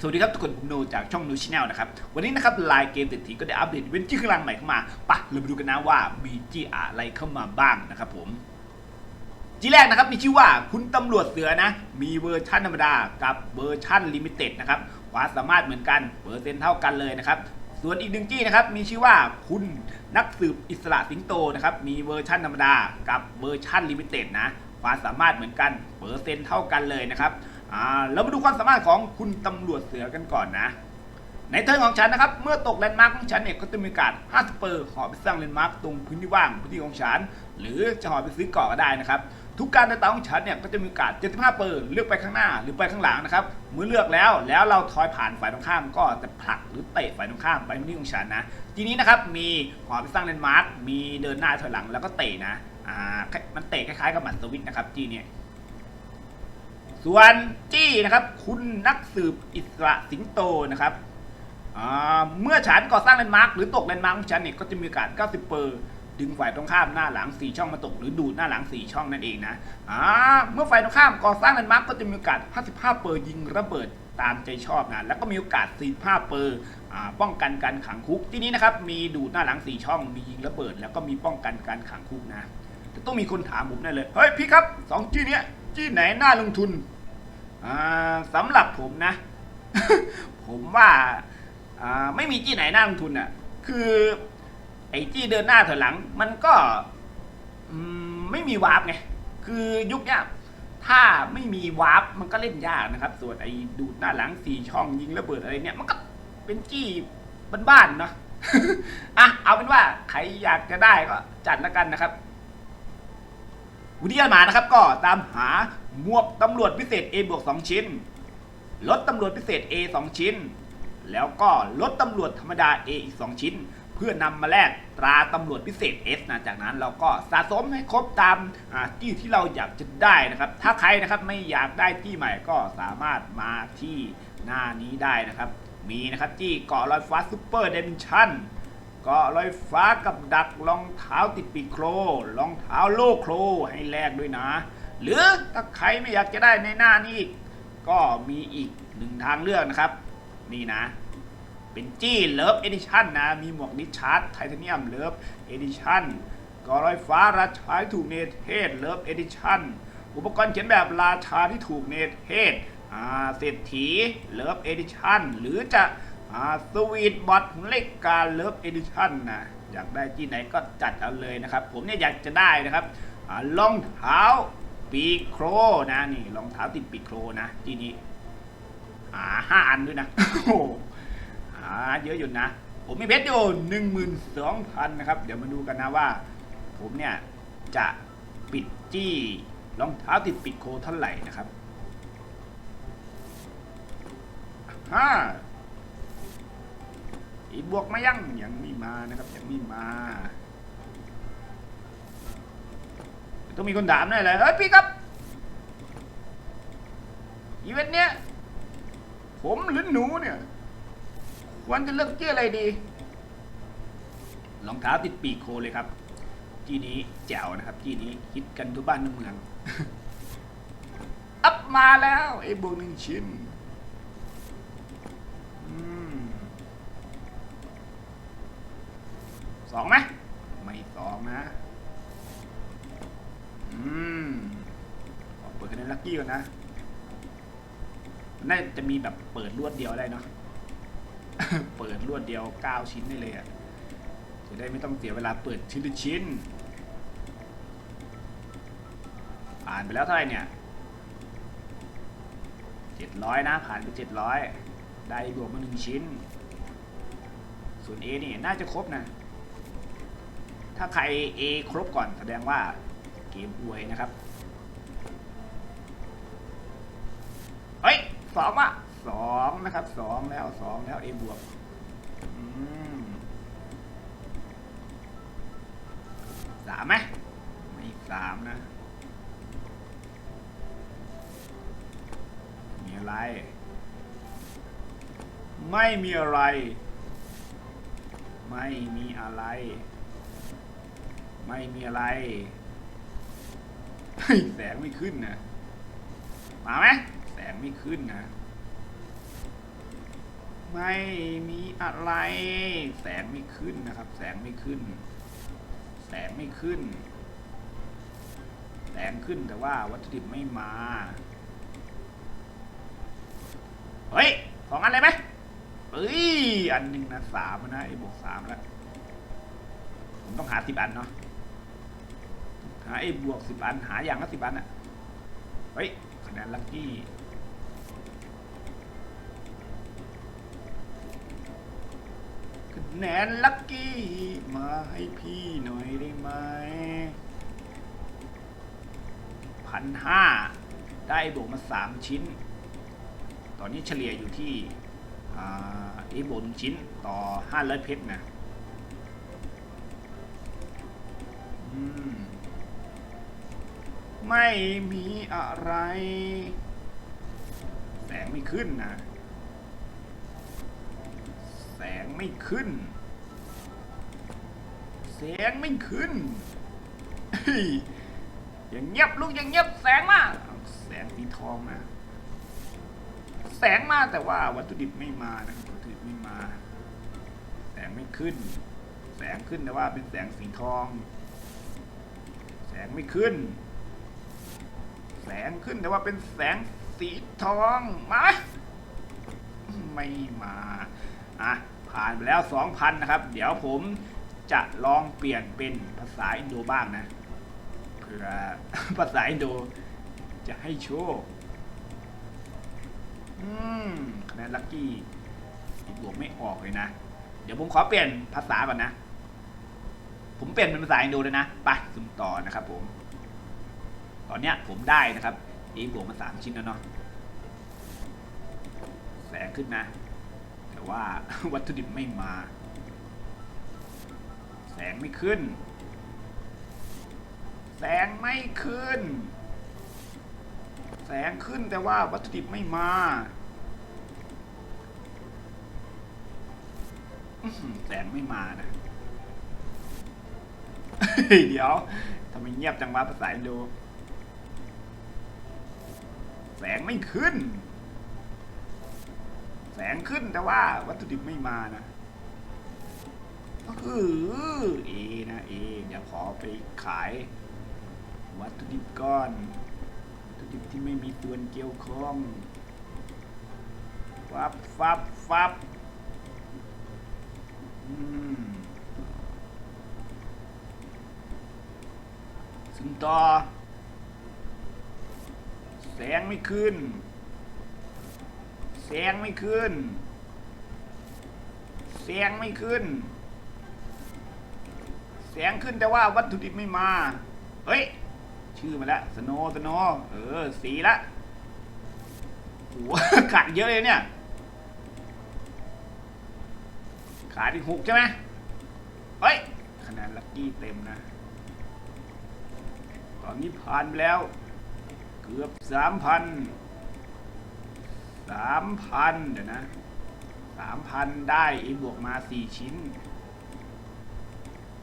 สวัสดีครับทุกคนผมโนจากช่องนูชแนลนะครับ วันนี้นะครับไลน์เกมเศรษฐีก็ได้อัปเดตเวนต์ชื่อคลังใหม่เข้ามาปะเรามาดูกันนะว่ามีจี้อะไรเข้ามาบ้างนะครับผมจีแรกนะครับมีชื่อว่าคุณตำรวจเสือนะ มีเวอร์ชันธรรมดากับเวอร์ชันลิมิเต็ดนะครับความสามารถเหมือนกันเปอร์เซ็นต์เท่ากันเลยนะครับส่วนอีกหนึ่งจี้นะครับมีชื่อว่าคุณนักสืบอิสระสิงโตนะครับมีเวอร์ชันธรรมดากับเวอร์ชันลิมิเต็ดนะความสามารถเหมือนกันเปอร์เซ็นต์เท่ากันเลยนะครับ อ่าเรามาดูความสามารถของคุณตำรวจเสือกันก่อนนะ ในเทิร์นของฉันนะครับ เมื่อตกแลนด์มาร์กของฉันเนี่ยก็จะมีกาส50เปอร์หอไปสร้างแลนด์มาร์กตรงพื้นที่ว่างพื้นที่ของฉัน หรือจะหอไปซื้อเกาะก็ได้นะครับ ทุกการเดินทางของฉันเนี่ยก็จะมีกาส75เปอร์เลือกไปข้างหน้าหรือไปข้างหลังนะครับ เมื่อเลือกแล้วแล้วเราทอยผ่านฝ่ายตรงข้ามก็จะผลักหรือเตะฝ่ายตรงข้ามไปพื้นที่ของฉันนะ ทีนี้นะครับมีหอไปสร้างแลนด์มาร์กมีเดินหน้าถอยหลังแล้วก็เตะนะ อ่า มันเตะคล้ายๆกับหมัดสวิตนะครับจีนี่ย ส่วนจี้นะครับ คุณนักสืบอิสระสิงโตนะครับเมื่อฉันก่อสร้างแลนด์มาร์กหรือตกแลนด์มาร์กของฉันเนี่ยก็จะมีโอกาส 90 เปอร์ดึงฝ่ายตรงข้ามหน้าหลัง 4 ช่องมาตก หรือดูดหน้าหลัง 4 ช่องนั่นเองนะอ่าเมื่อฝ่ายตรงข้ามก่อสร้างแลนด์มาร์กก็จะมีโอกาส 55 เปอร์ยิงระเบิดตามใจชอบนะแล้วก็มีโอกาส 45 เปอร์ป้องกันการขังคุกที่นี้นะครับมีดูดหน้าหลัง 4 ช่อง มียิงระเบิด แล้วก็มีป้องกันการขังคุกนะต้องมีคนถามผมแน่เลยเฮ้ยพี่ครับสองจี้เนี้ย จี้ไหนน่าลงทุนอ่าสำหรับผมนะ ผมว่าอ่าไม่มีจี้ไหนน่าลงทุนอะ คือไอ้จี้เดินหน้าถอยหลัง มันก็อืมไม่มีวาร์ปไง คือยุคนี้ถ้าไม่มีวาร์ปมันก็เล่นยากนะครับ ส่วนไอ้ดูดหน้าหลังสี่ช่องยิงระเบิดอะไรเนี่ย มันก็เป็นจี้บ้านๆเนาะอะเอาเป็นว่าใครอยากจะได้ก็จัดแล้วกันนะครับ วิทยามานะครับก็ตามหาหมวกตำรวจพิเศษ A บวก2ชิ้น รถตำรวจพิเศษ A 2 ชิ้น แล้วก็รถตำรวจธรรมดา A อีก 2 ชิ้น เพื่อนำมาแลกตราตำรวจพิเศษ S นะจากนั้นเราก็สะสมให้ครบตามที่ที่เราอยากจะได้นะครับ ถ้าใครนะครับไม่อยากได้ที่ใหม่ก็สามารถมาที่หน้านี้ได้นะครับ มีนะครับที่เกาะลอยฟ้าซูเปอร์เดนชั่น กาะลอยฟ้ากับดักรองเท้าติดปีกโครรองเท้าโลโครให้แลกด้วยนะ หรือถ้าใครไม่อยากจะได้ในหน้านี้ ก็มีอีกหนึ่งทางเลือกนะครับ นี่นะ เป็นจี้เลิฟเอดิชันนะ มีหมวกดิชาร์ดไทเทเนียมเลิฟเอดิชันกาะลอยฟ้าราชาที่ถูกเนเธศเลิฟเอดิชันอุปกรณ์เขียนแบบราชาที่ถูกเนเธศอ่าเศรษฐีเลิฟเอดิชันหรือจะ อ่าสวีทบอทเล็กการเลิฟเอดิชั่นนะอยากได้ที่ไหนก็จัดเอาเลยนะครับ ผมเนี่ยอยากจะได้นะครับอารองเท้าปีโครนะนี่รองเท้าติดปีโครนะที่นี้อ่าห้าอันด้วยนะโอ้โหาเยอะอยู่นะ ผมมีเพชรอยู่หนึ่งหมื่นสองพันนะครับ เดี๋ยวมาดูกันนะว่า ผมเนี่ยจะปิดจี้รองเท้าติดปีโครเท่าไหร่นะครับห้า บวกมายังยังไม่มานะครับยังไม่มา ต้องมีคนถามแน่เลยเฮ้ยพี่ครับอีเวนต์เนี้ยผมหรือหนูเนี่ยควรจะเลือกเจ้อะไรดีรองเท้าติดปีกโคเลยครับจีนี้แจ๋วนะครับจีนี้ฮิตกันทุกบ้านทุกเมือง อัพมาแล้วไอ้บวกหนึ่งชิ้นอืม ส องไหมไม่สองนะ อืมอเปิดคะแนนลัคกี้ก่อนนะน่าจะมีแบบเปิดรวดเดียวได้เนาะ เปิดรวดเดียว9ชิ้นได้เลยอะ่ะจะได้ไม่ต้องเสียเวลาเปิดชิ้นละชิ้น ผ่านไปแล้วเท่าไหร่เนี่ย700นะ ผ่านไป700ได้บวกมาหนึ่งชิ้น ส่วน A นี่น่าจะครบนะ ถ้าใคร A ครบก่อนแสดงว่าเกมอวยนะครับ เฮ้ยสองอะสองนะครับสองแล้วสองแล้ว A บวกอืมสามไหมไม่สามนะ มีอะไร ไม่มีอะไร ไม่มีอะไร ไม่มีอะไร แสงไม่ขึ้นนะมาไหมแสงไม่ขึ้นนะ ไม่มีอะไร แสงไม่ขึ้นนะครับ แสงไม่ขึ้น แสงไม่ขึ้น แสงขึ้นแต่ว่าวัตถุดิบไม่มา เฮ้ยสองอันเลยไหมเอ้ย อันหนึ่งนะสามนะไอ้บวกสามแล้ว ผมต้องหาสิบอันเนาะ หาไอ้บวกสิบอันหาอย่างละสิบอันอะเฮ้ยคะแนนลัคกี้คะแนนลัคกี้มาให้พี่หน่อยได้ไหมพันห้าได้บวกมาสามชิ้น ตอนนี้เฉลี่ยอยู่ที่อ่าไอ้บวกหนึ่งชิ้นต่อห้าร้อยเพชรนะ อืม ไม่มีอะไร แสงไม่ขึ้นนะ แสงไม่ขึ้น แสงไม่ขึ้นยอย่างเงียบลูกอย่างเงียบแสงมาแสงสีทองนะแสงมาแต่ว่าวัตถุดิบไม่มานะวัตถุดิบไม่มา แสงไม่ขึ้น แสงขึ้นแต่ว่าเป็นแสงสีทอง แสงไม่ขึ้น แสงขึ้นแต่ว่าเป็นแสงสีทองมาไม่มาอะผ่านไปแล้ว 2,000 นะครับ เดี๋ยวผมจะลองเปลี่ยนเป็นภาษาอินโดบ้างนะเผื่อภาษาอินโดจะให้โชคอืมคะแนนลัคกี้บวกไม่ออกเลยนะ เดี๋ยวผมขอเปลี่ยนภาษาก่อนนะ ผมเปลี่ยนเป็นภาษาอินโดเลยนะ ไปสุ่มต่อนะครับผม ตอนเนี้ยผมได้นะครับอีบวกมาสามชิ้นแล้วเนาะแสงขึ้นนะ แต่ว่าวัตถุดิบไม่มา แสงไม่ขึ้น แสงไม่ขึ้น แสงขึ้นแต่ว่าวัตถุดิบไม่มาแสงไม่มานะเดี๋ยวทำไมเงียบจังวะภาษาอินโด แสงไม่ขึ้น แสงขึ้นแต่ว่าวัตถุดิบไม่มานะเออเอนะเอเดี๋ยวขอไปขาย วัตถุดิบก้อน วัตถุดิบที่ไม่มีตัวเกี่ยวข้องฟับฟับฟับซึ่งต่อ แสงไม่ขึ้น แสงไม่ขึ้น แสงไม่ขึ้น แสงขึ้นแต่ว่าวัตถุดิบไม่มา เฮ้ย ชื่อมาแล้วสโนสโนเออ สีละโอ้ขาดเยอะเลยเนี่ย ขาดอีกหกใช่ไหมเฮ้ยคะแนนลัคกี้เต็มนะ ตอนนี้ผ่านไปแล้ว เกือบสามพันสามพันเดี๋ยวนะสามพันได้อีบวกมาสี่ชิ้น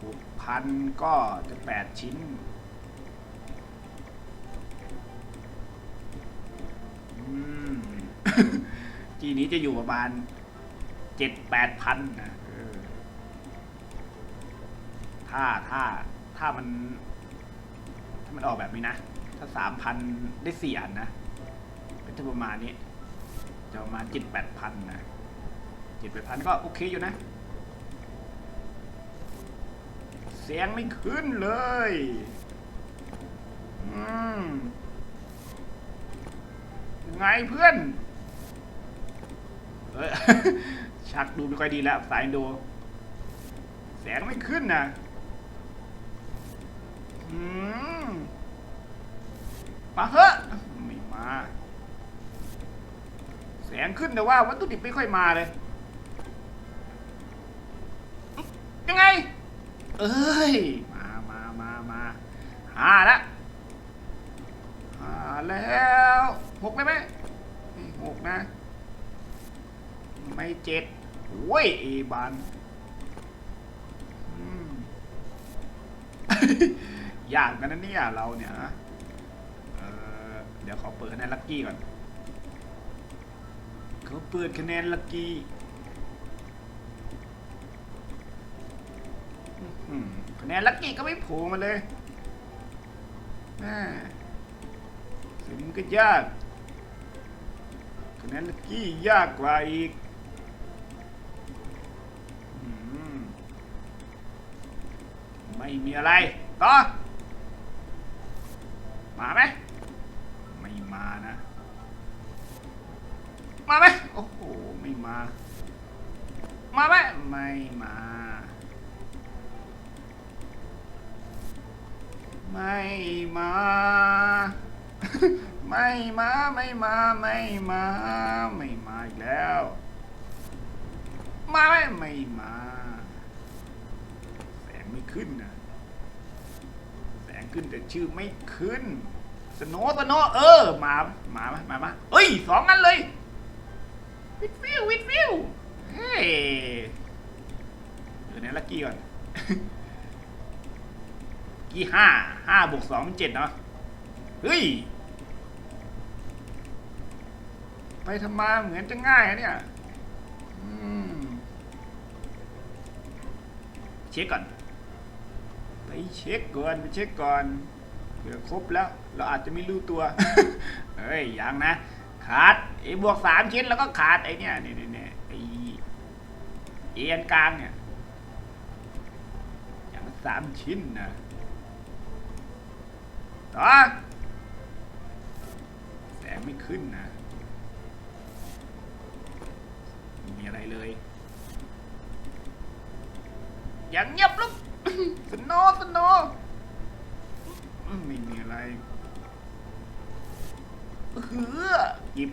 หกพันก็จะแปดชิ้นอืมจีนี้จะอยู่ประมาณเจ็ดแปดพันนะถ้าถ้าถ้ามัน ถ้ามันออกแบบนี้นะ ถ้าสามพันได้สี่อันนะเป็นจะประมาณนี้ จะประมาณเจ็ดแปดพันนะเจ็ดแปดพันก็โอเคอยู่นะ เสียงไม่ขึ้นเลย อืม ไงเพื่อน เออชักดูไม่ค่อยดีแล้ว สายอินโดแสงไม่ขึ้นนะอืม มาเถอะไม่มา แสงขึ้นแต่ว่าวัตถุดิบไม่ค่อยมาเลย ยังไง เอ้ย มามามามาห้าละห้าแล้วหกได้ไหมหกนะ ไม่เจ็ดโอ้ยเอบานยากกันนะเนี่ยเราเนี่ยนะ เดี๋ยวขอเปิดคะแนนลัคกี้ก่อนเขาเปิดคะแนนลัคกี้คะแนนลัคกี้ก็ไม่โผล่มาเลยน่าถึก็ยากคะแนนลัคกี้ยากกว่าอีกไม่มีอะไร ต่อ มาไหม ม่มา มาไหมไม่มา ไม่มา ไม่มาไม่มาไม่มาไม่มาอีกแล้ว มาไหมไม่มาแสงไม่ขึ้นนะแสงขึ้นแต่ชื่อไม่ขึ้นสโนว์สโนว์เออมามามามามาเอ้ยสองอันเลย วิดฟิววิดฟิวเฮ้ยเดี๋ยวนี้ลักกี้ก่อนกี้ห้าห้าบวกสองเป็นเจ็ดเนาะเฮ้ย ไปทำมาเหมือนจะง่ายอะเนี่ยอืมเช็คก่อน ไปเช็คก่อนไปเช็คก่อนเผื่อครบแล้ว เราอาจจะไม่รู้ตัว เฮ้ยยังนะ ขาดไอ้บวกสามชิ้นแล้วก็ขาดไอ้เนี่ยเนี่ยเนี่ยไอ้เอ็นกลางเนี่ยอย่างสามชิ้นนะต่อแสงไม่ขึ้นนะไม่มีอะไรเลย อย่างเงียบลุกสโนสโนไม่มีอะไร เฮือหยิบ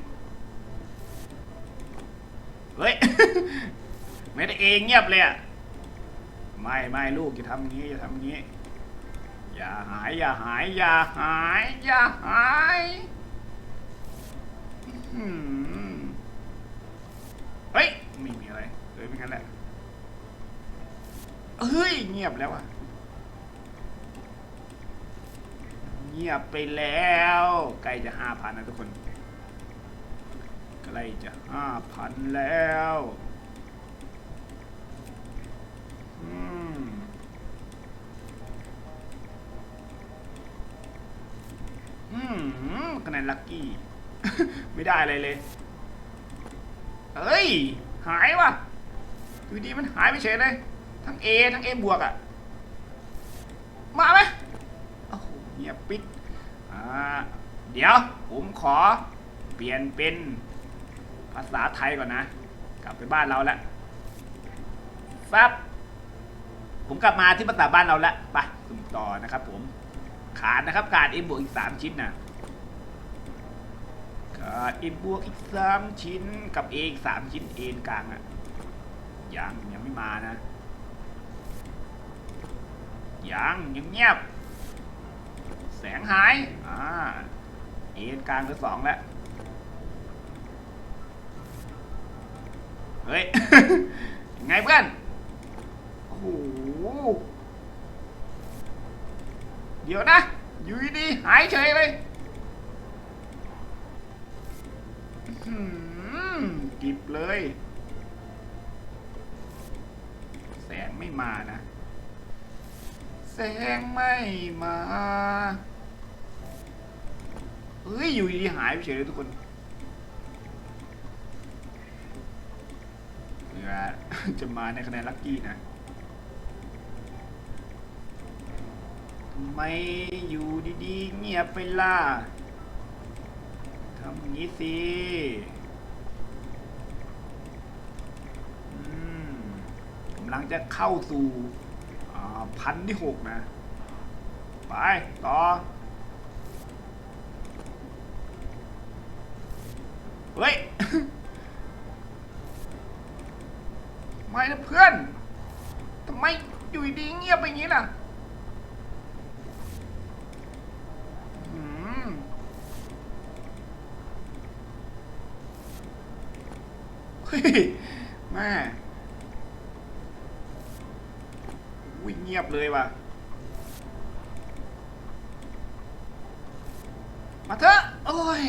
เฮ้ย ไม่ได้เองเงียบเลยอะไม่ไม่ลูกอย่าทำงนี้อย่าทำงนี้ อย่าหายอย่าหายอย่าหายอย่าหายเฮ้ยไม่มีอะไรเลยไม่งั้นแหละเฮ้ยเงียบแล้วอะ เงียบไปแล้ว ใกล้จะห้าพันนะทุกคน ใกล้จะห้าพันแล้วอืมอืมคะแนนลัคกี้ ไม่ได้อะไรเลย เอ้ย หายว่ะอยู่ดีมันหายไปเฉยเลย ทั้ง A ทั้ง A บวกอะ่ะ มาไหม งียบปิดอ่าเดี๋ยวผมขอเปลี่ยนเป็นภาษาไทยก่อนนะ กลับไปบ้านเราแล้วฟับผมกลับมาที่ภาษาบ้านเราแล้วไปสุ่มต่อนะครับผมขาดนะครับขาด A บวกอีก3ชิ้นนะขาด A บวกอีก3ชิ้นกับ A อีก3ชิ้น A กลางอะ่ะยังยังไม่มานะยังยังเงียบ แสงหาย อ่า เอ็นกลางคือสองแล้ว เฮ้ยยังไงเพื่อน โอ้โห เดี๋ยวนะ อยู่ดีๆหายเฉยเลยอื้อหือกิบเลย แสงไม่มานะ แสงไม่มาเฮ้ย อยู่ดีๆหายไปเฉยเลยทุกคนเพื่อจะมาในคะแนนลัคกี้นะทำไมอยู่ดีๆ เงียบไปล่ะทำอย่างนี้สิอืมกำลังจะเข้าสู่อ่าพันที่หกนะ ไป ต่อ เฮ้ย ไม่นะเพื่อนทำไมอยู่ดีเงียบไปอย่างนี้ล่ะอืมเฮ้ยแม่วิ่งเงียบเลยว่ะ มาเถอะ โอ้ย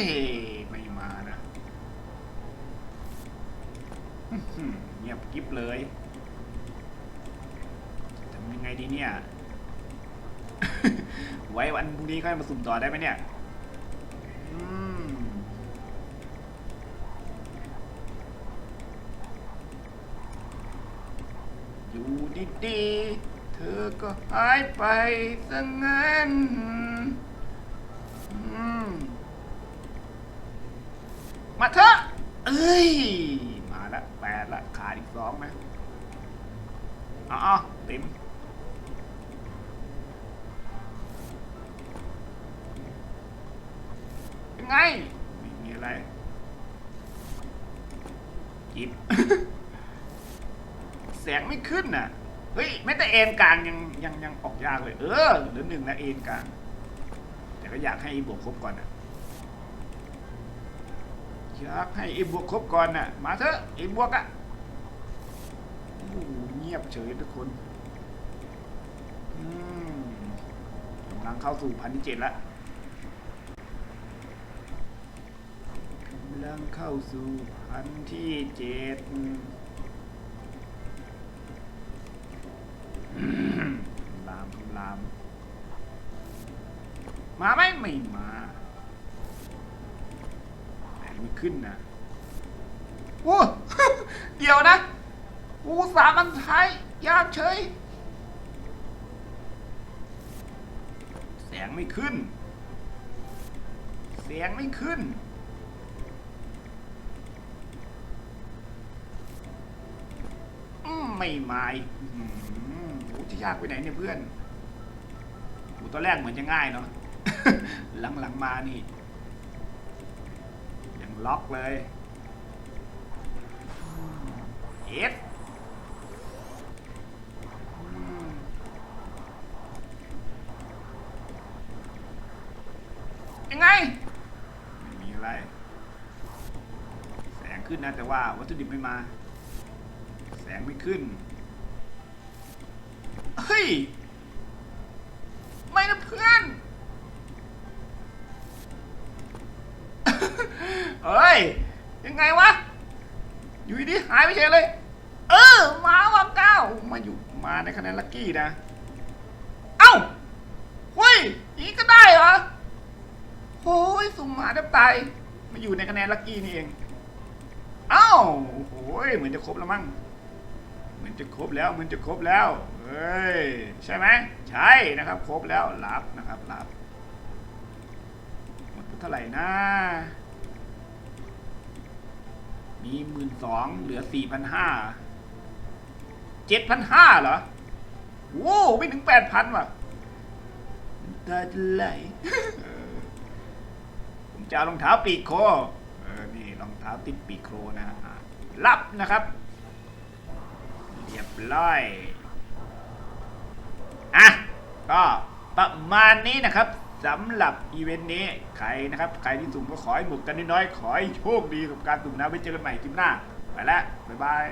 ไม่มานะอื้อหือเงียบกิ๊บเลยทำยัง ไง ดีเนี่ย ไว้วันพรุ่งนี้ค่อยมาสุ่มต่อได้ไหมเนี่ยอยู่ดีๆ เธอก็หายไปซะงั้นมมาเถอะเอ้ย มาละแปดละขาดอีกสองไหมอ๋อ เต็มเป็นไงไม่มีอะไรจิบ แสงไม่ขึ้นน่ะ เฮ้ยแม้แต่เอ็นกลางยังยังยังออกยากเลย เออเหลือหนึ่งนะเอ็นกลาง แต่ก็อยากให้บวกครบก่อนน่ะอยากให้เอ็บวกครบก่อนน่ะ มาเถอะเอ็บวกอะโอ้โหเงียบเฉยทุกคนอืมกำลังเข้าสู่พันที่เจ็ดแล้วกำลังเข้าสู่พันที่เจ็ดลามลาม มาไหมไม่มาแต่ไม่ขึ้นนะโอ้เดี๋ยวนะกูสามันไทยยากเฉย แสงไม่ขึ้น เสียงไม่ขึ้น ไม่มาอีกอื้อหือโอ้จะยากไปไหนเนี่ยเพื่อนโอ้ตอนแรกเหมือนจะง่ายเนาะ หลังๆมานี่ยังล็อกเลยเอสยังไงไม่มีอะไร แสงขึ้นนะแต่ว่าวัตถุดิบไม่มา งไม่ขึ้น เฮ้ย ไม่นะเพื่อน เฮ้ย ยังไงวะ อยู่ดีหายไปเฉยเลย เออ มาว่ะเก้า มาอยู่ มาในคะแนนลัคกี้นะ เอ้าเฮ้ยอย่างนี้ก็ได้เหรอโอ้ยสุ่มหมาแทบตายมาอยู่ในคะแนนลัคกี้นี่เองเอ้าโอ้โหเหมือนจะครบแล้วมั้ง เหมือนจะครบแล้วเหมือนจะครบแล้วเฮ้ยใช่ไหมใช่นะครับครบแล้วรับนะครับรับหมดเท่าไหร่นะมีหมื่นสองเหลือสี่พันห้าเจ็ดพันห้าเหรอโว้ไม่ถึงแปดพันว่ะตาจะไหลผมจะเอารองเท้าปีกโคเออนี่รองเท้าติดปีกโคนะอะรับนะครับ ร้อยอะก็ประมาณนี้นะครับสำหรับอีเวนต์นี้ใครนะครับใครที่สุ่มก็ขอให้หมุกกันน้อยๆขอให้โชคดีกับการสุ่มนะไว้เจอกันใหม่คลิปหน้า ไปแล้ว บ๊ายบาย